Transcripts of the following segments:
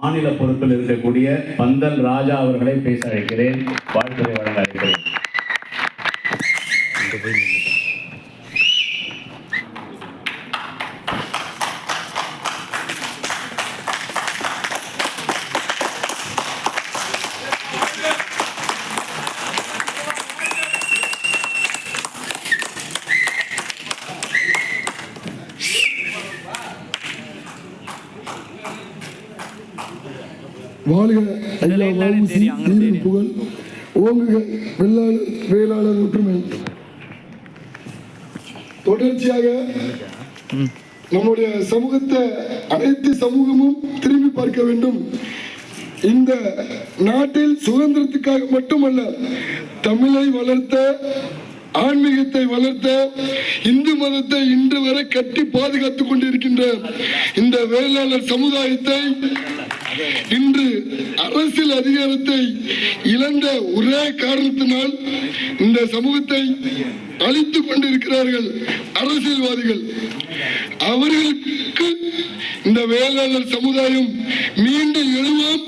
மாநில பொறுப்பில் இருக்கக்கூடிய பந்தல் ராஜா அவர்களை பேச அழைக்கிறேன் வாழ்த்துறை வழங்க அழைக்கிறேன் வாழ்க ஐயா வாவுசி வீரன் புகழ் ஓங்குக வெள்ளாளர் வேளாளர் ஒற்றுமை. தொடர்ச்சியாக நம்முடைய சமூகத்தை அனைத்து சமூகமும் திரும்பி பார்க்க வேண்டும். இந்த நாட்டில் சுதந்திரத்துக்காக மட்டுமல்ல தமிழை வளர்த்த ஆன்மீகத்தை வளர்த்த இந்து மதத்தை இன்று வரை கட்டி பாதுகாத்துக் கொண்டிருக்கின்ற இந்த வேளாளர் சமுதாயத்தை இன்று அரசியல் அதிகாரத்தை இழந்த ஒரே காரணத்தினால் இந்த சமூகத்தை அழித்துக் கொண்டிருக்கிறார்கள் அரசியல்வாதிகள். அவர்களுக்கு இந்த வேளாளர் சமுதாயம் மீண்டும் எழுவோம்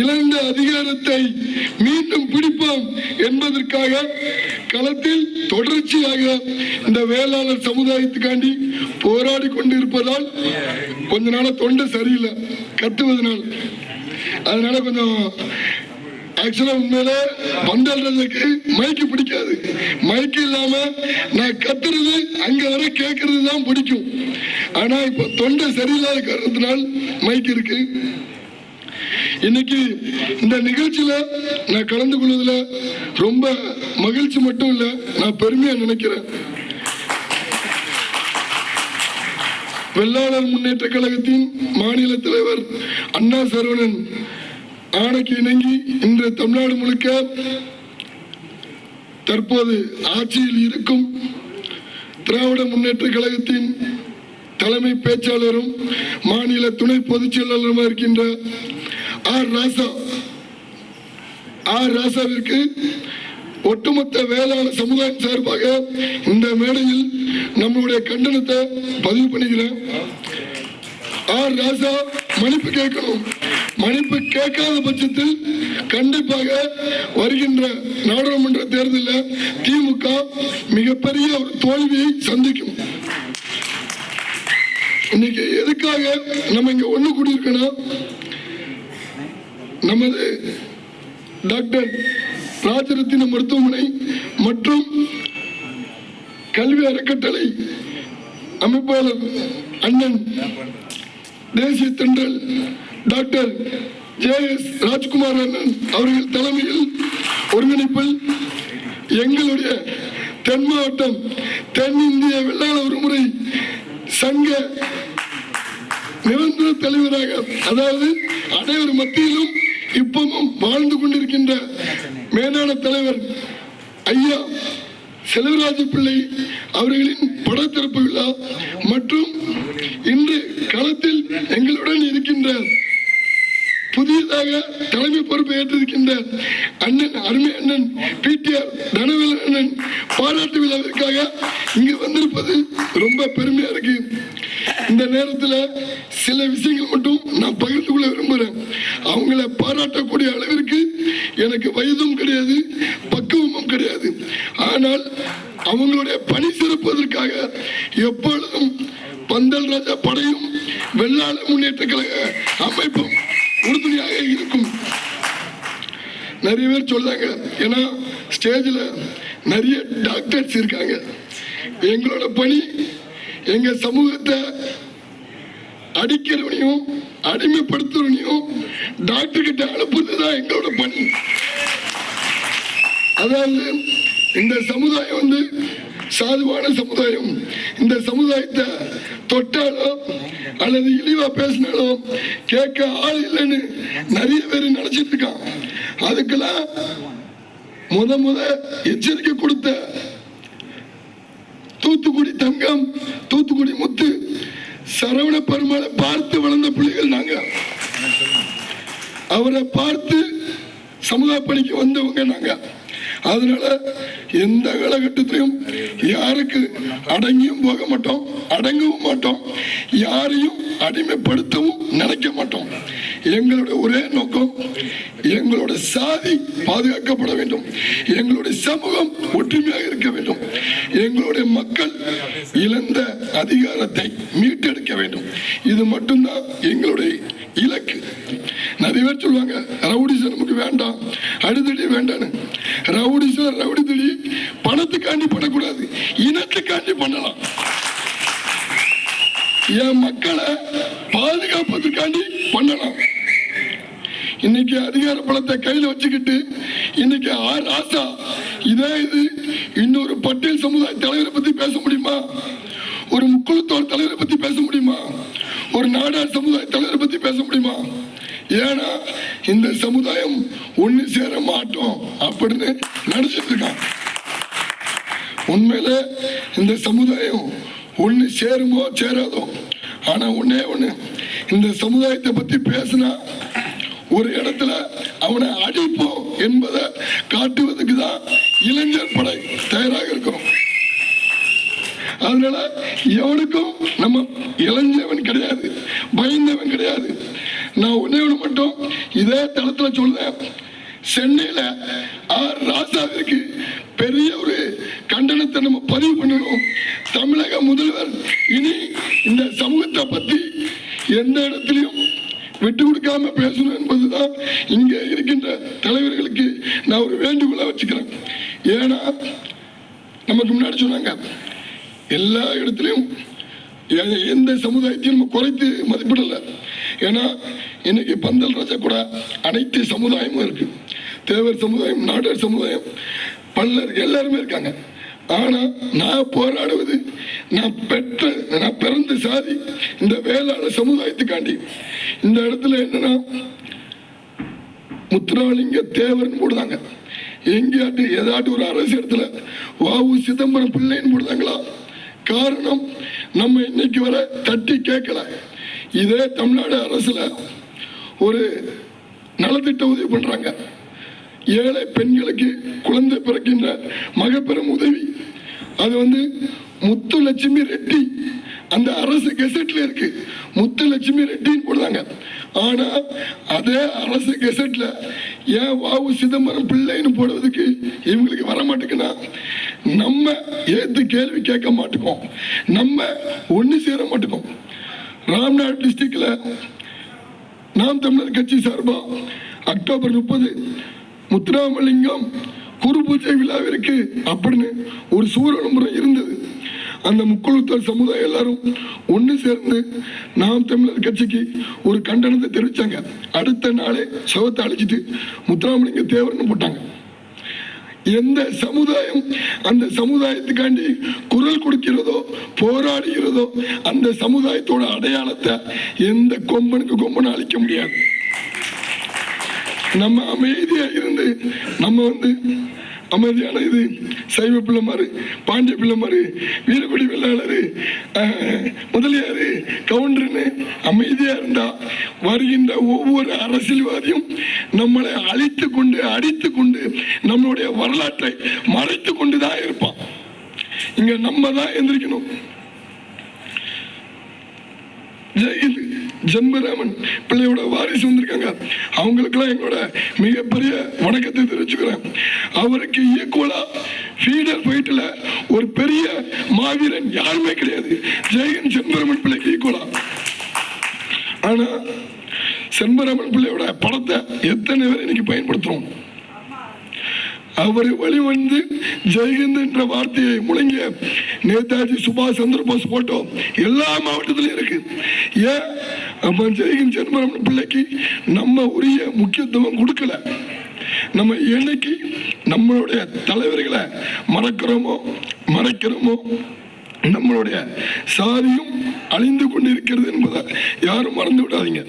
இழந்த அதிகாரத்தை மீண்டும் பிடிப்போம் என்பதற்காக களத்தில் தொடர்ச்சியாக இந்த வேளாளர் சமுதாயத்துக்காண்டி போராடி கொண்டிருப்பதால் கொஞ்ச நாள தொண்டை சரியில்லை. கத்துவதனால் அதனால கொஞ்சம் ஆக்சுவலா உண்மையில பந்தல் மைக்கு பிடிக்காது. மைக்கு இல்லாம நான் கத்துறது அங்க வர கேட்கறது தான் பிடிக்கும். ஆனா இப்ப தொண்டை சரியில்லாத காரணத்தினால் மைக் இருக்கு. இன்னைக்கு இந்த நிகழ்ச்சியில நான் கலந்து கொள்வதில் ரொம்ப மகிழ்ச்சி மட்டும் இல்ல நான் பெருமையா நினைக்கிறேன். வெள்ளாளர் முன்னேற்ற கழகத்தின் மாநில தலைவர் அண்ணா சரவணன் ஆணைக்கு இணங்கி இன்று தமிழ்நாடு முழுக்க தற்போது ஆட்சியில் இருக்கும் திராவிட முன்னேற்ற கழகத்தின் தலைமை பேச்சாளரும் மாநில துணை பொதுச் செயலாளருமா இருக்கின்ற ஆர் ராசா ஆர் ராசாவிற்கு ஒட்டுமொத்த வேளாண் சமுதாயம் சார்பாக இந்த மேடையில் நம்மளுடைய கண்டனத்தை பதிவு பண்ணிக்கிறேன். ஆர் ராசா மன்னிப்பு கேட்கணும். மன்னிப்பு கேட்காத பட்சத்தில் கண்டிப்பாக வருகின்ற நாடாளுமன்ற தேர்தலில் திமுக மிகப்பெரிய ஒரு தோல்வியை சந்திக்கும். இன்னைக்கு எதுக்காக நம்ம இங்க ஒண்ணு கூடியிருக்கணும் நமது டாக்டர் ராஜரத்தின மருத்துவமனை மற்றும் கல்வி அறக்கட்டளை அமைப்பாளர் அண்ணன் தேசிய தென்றல் டாக்டர் ஜே எஸ் ராஜ்குமார் அண்ணன் அவர்கள் தலைமையில் ஒருங்கிணைப்பில் எங்களுடைய தென் மாவட்டம் தென்னிந்திய வெள்ளாள ஒருமுறை சங்க நிரந்தர தலைவராக அதாவது அனைவர் மத்தியிலும் இப்பவும் வாழ்ந்து கொண்டிருக்கின்ற மேலான தலைவர் ஐயா செல்வராஜ பிள்ளை அவர்களின் படத்திறப்பு விழா மற்றும் இன்று களத்தில் எங்களுடன் இருக்கின்ற புதியதாக தலைமை பொறுப்பை ஏற்றிருக்கின்ற அண்ணன் அருமை அண்ணன் பிடிஆர் தனவேலன் அண்ணன் பாராட்டு விழாவிற்காக இங்கு வந்திருப்பது ரொம்ப பெருமையா இருக்கு. இந்த நேரத்தில் சில விஷயங்கள் மட்டும் நான் பகிர்ந்து கொள்ள விரும்புகிறேன் அவங்கள பாராட்டக்கூடிய அளவிற்கு எனக்கு வயதும் கிடையாது பக்குவமும் கிடையாது. ஆனால் அவங்களுடைய பணி சிறப்பதற்காக எப்பொழுதும் பந்தல் ராஜா படையும் வெள்ளாள முன்னேற்ற கழக அமைப்பும் உறுதுணையாக இருக்கும். நிறைய பேர் சொல்றாங்க ஏன்னா ஸ்டேஜில் நிறைய டாக்டர்ஸ் இருக்காங்க. எங்களோட பணி எங்க சமூகத்தை அடிக்கிறவனையும் அடிமைப்படுத்துறவனையும் டாக்டர் கிட்ட அனுப்புறது தான் எங்களோட பணி. அதாவது இந்த சமுதாயம் வந்து சாதுவான சமுதாயம். இந்த சமுதாயத்தை தொட்டாலோ அல்லது இழிவா பேசினாலோ கேட்க ஆள் இல்லைன்னு நிறைய பேர் நினைச்சிட்டு இருக்கான் அதுக்கெல்லாம் முத முத எச்சரிக்கை கொடுத்த தூத்துக்குடி தங்கம் தூத்துக்குடி முத்து சரவண பெருமாளை பார்த்து வளர்ந்த பிள்ளைகள் நாங்க. அவரை பார்த்து சமுதாய பணிக்கு வந்தவங்க நாங்க. அதனால எந்த காலகட்டத்திலையும் யாருக்கு அடங்கியும் போக மாட்டோம் அடங்கவும் மாட்டோம் யாரையும் அடிமைப்படுத்தவும் நினைக்க மாட்டோம். எங்களுடைய ஒரே நோக்கம் எங்களுடைய சாதி பாதுகாக்கப்பட வேண்டும். எங்களுடைய சமூகம் ஒற்றுமையாக இருக்க வேண்டும். எங்களுடைய மக்கள் இழந்த அதிகாரத்தை மீட்டெடுக்க வேண்டும். இது மட்டும்தான் எங்களுடைய சொல்லுவாங்க. ரவுடிசம் நமக்கு வேண்டாம். அடுத்தடி வேண்டான்னு. ரவுடிசம் ரவுடிதடி பணத்துக்காண்டி பண்ணக்கூடாது. இனத்துக்காண்டி பண்ணலாம். என் மக்களை பாதுகாப்பதற்காண்டி பண்ணலாம். இன்னைக்கு அதிகார பலத்தை கையில வச்சுக்கிட்டு இன்னைக்கு ஆர் ராசா இதே இது இன்னொரு பட்டியல் சமுதாய தலைவரை பத்தி பேச முடியுமா? ஒரு முக்குளத்தோர் தலைவரை பத்தி பேச முடியுமா? ஒரு நாடார் சமுதாய தலைவரை பத்தி பேச முடியுமா? ஏன்னா இந்த சமுதாயம் ஒண்ணு சேர மாட்டோம் அப்படின்னு நினைச்சிட்டு இருக்கான் உண்மையில இந்த சமுதாயம் ஒண்ணு சேருமோ சேராதோ? ஆனா ஒண்ணே ஒண்ணு இந்த சமுதாயத்தை பத்தி பேசினா ஒரு இடத்துல அவனை அடிப்போம் என்பதை காட்டுவதற்கு தான் இளைஞர் படை தயாராக இருக்கும் அதனால எவனுக்கும் நம்ம இளைஞவன் கிடையாது பயந்தவன் கிடையாது. நான் ஒன்னே ஒன்று மட்டும். இதே தளத்துல சொல்றேன். சென்னையில ஆர் ராசாவிற்கு பெரிய ஒரு கண்டனத்தை நம்ம பதிவு பண்ணணும். தமிழக முதல்வர் இனி இந்த சமூகத்தை பத்தி எந்த இடத்துலையும் விட்டு கொடுக்காம பேசணும் என்பதுதான் இங்க இருக்கின்ற தலைவர்களுக்கு நான் ஒரு வேண்டுகோளாக வச்சுக்கிறேன். ஏன்னா நமக்கு முன்னாடி சொன்னாங்க எல்லா இடத்துலையும் எந்த சமுதாயத்தையும் நம்ம குறைத்து மதிப்பிடல. ஏன்னா இன்னைக்கு பந்தல் ராஜா கூட அனைத்து சமுதாயமும் இருக்கு. தேவர் சமுதாயம் நாடர் சமுதாயம் பல்லர் எல்லாருமே இருக்காங்க. ஆனா நான் போராடுவது நான் பெற்ற நான் பிறந்த சாதி இந்த வேளாளர் சமுதாயத்துக்காண்டி. இந்த இடத்துல என்னன்னா முத்துராலிங்க தேவர்னு போடுதாங்க. எங்கேயாட்டு ஏதாட்டு ஒரு அரசு இடத்துல வாவு சிதம்பரம் பிள்ளைன்னு போடுதாங்களா? காரணம் நம்ம இன்னைக்கு வர தட்டி கேட்கல. இதே தமிழ்நாடு அரசில் ஒரு நலத்திட்ட உதவி பண்ணுறாங்க ஏழை பெண்களுக்கு குழந்தை பிறக்கின்ற மகப்பெரும் உதவி. அது வந்து முத்துலட்சுமி ரெட்டி அந்த அரசு கெசட்ல இருக்கு. முத்துலட்சுமி ரெட்டின்னு போடுறாங்க. ஆனா அதே அரசு கெசட்ல ஏன் வாவு சிதம்பரம் பிள்ளைன்னு போடுவதுக்கு இவங்களுக்கு வர மாட்டேங்குன்னா நம்ம ஏத்து கேள்வி கேட்க மாட்டோம். நம்ம ஒன்று சேர மாட்டோம். ராம்நாத் டிஸ்ட்ரிக்டில் நாம் தமிழர் கட்சி சார்பாக அக்டோபர் முப்பது முத்துராமலிங்கம் குரு பூஜை விழாவிற்கு அப்படின்னு ஒரு சூழல் முறை இருந்தது. அந்த முக்குழுத்தர் சமுதாயம் எல்லாரும் ஒன்று சேர்ந்து நாம் தமிழர் கட்சிக்கு ஒரு கண்டனத்தை தெரிவித்தாங்க அடுத்த நாளே சவத்தை அழிச்சிட்டு முத்துராமலிங்க தேவர்னு போட்டாங்க. எந்த சமுதாயம் அந்த சமுதாயத்துக்காண்டி குரல் கொடுக்கிறதோ போராடுகிறதோ அந்த சமுதாயத்தோட அடையாளத்தை எந்த கொம்பனுக்கு கொம்பனும் அழிக்க முடியாது. நம்ம அமைதியா இருந்து நம்ம வந்து அமைதியான இது சைவ பிள்ளைமாரு பாண்டிய பிள்ளைமாரு வீரக்குடி வெள்ளாளரு அஹ், முதலியாரு கவுண்டர்னு அமைதியா இருந்தா வருகின்ற ஒவ்வொரு அரசியல்வாதியும் நம்மளை அழித்து கொண்டு அடித்து கொண்டு நம்மளுடைய வரலாற்றை மறைத்து கொண்டு தான் இருப்பான். இங்க நம்ம தான் எந்திரிக்கணும் ஜென்மராமன் பிள்ளையோட வாரிசு வந்திருக்காங்க. அவங்களுக்கெல்லாம் எங்களோட மிகப்பெரிய வணக்கத்தை தெரிவிச்சுக்கிறேன். அவருக்கு ஈக்குவலா ஃபீடர் ஃபைட்டில் ஒரு பெரிய மாவீரன் யாருமே கிடையாது. ஜெயகன் செம்பரமன் பிள்ளைக்கு ஈக்குவலா ஆனால் செம்பரமன் பிள்ளையோட படத்தை எத்தனை பேர் இன்னைக்கு பயன்படுத்துறோம்? அவர் வழிவந்து ஜெயஹிந்த் என்ற வார்த்தையை முழங்கிய நேதாஜி சுபாஷ் சந்திர போஸ் போட்டோ எல்லா மாவட்டத்திலும் இருக்கு. ஏன்? அப்ப ஜெயஹிந்த் ஜென்மரம் பிள்ளைக்கு நம்ம உரிய முக்கியத்துவம் கொடுக்கல. நம்ம என்னைக்கு நம்மளுடைய தலைவர்களை மறக்கிறோமோ மறைக்கிறோமோ நம்மளுடைய சாதியும் அழிந்து கொண்டிருக்கிறது என்பதை யாரும் மறந்து விடாதீங்க.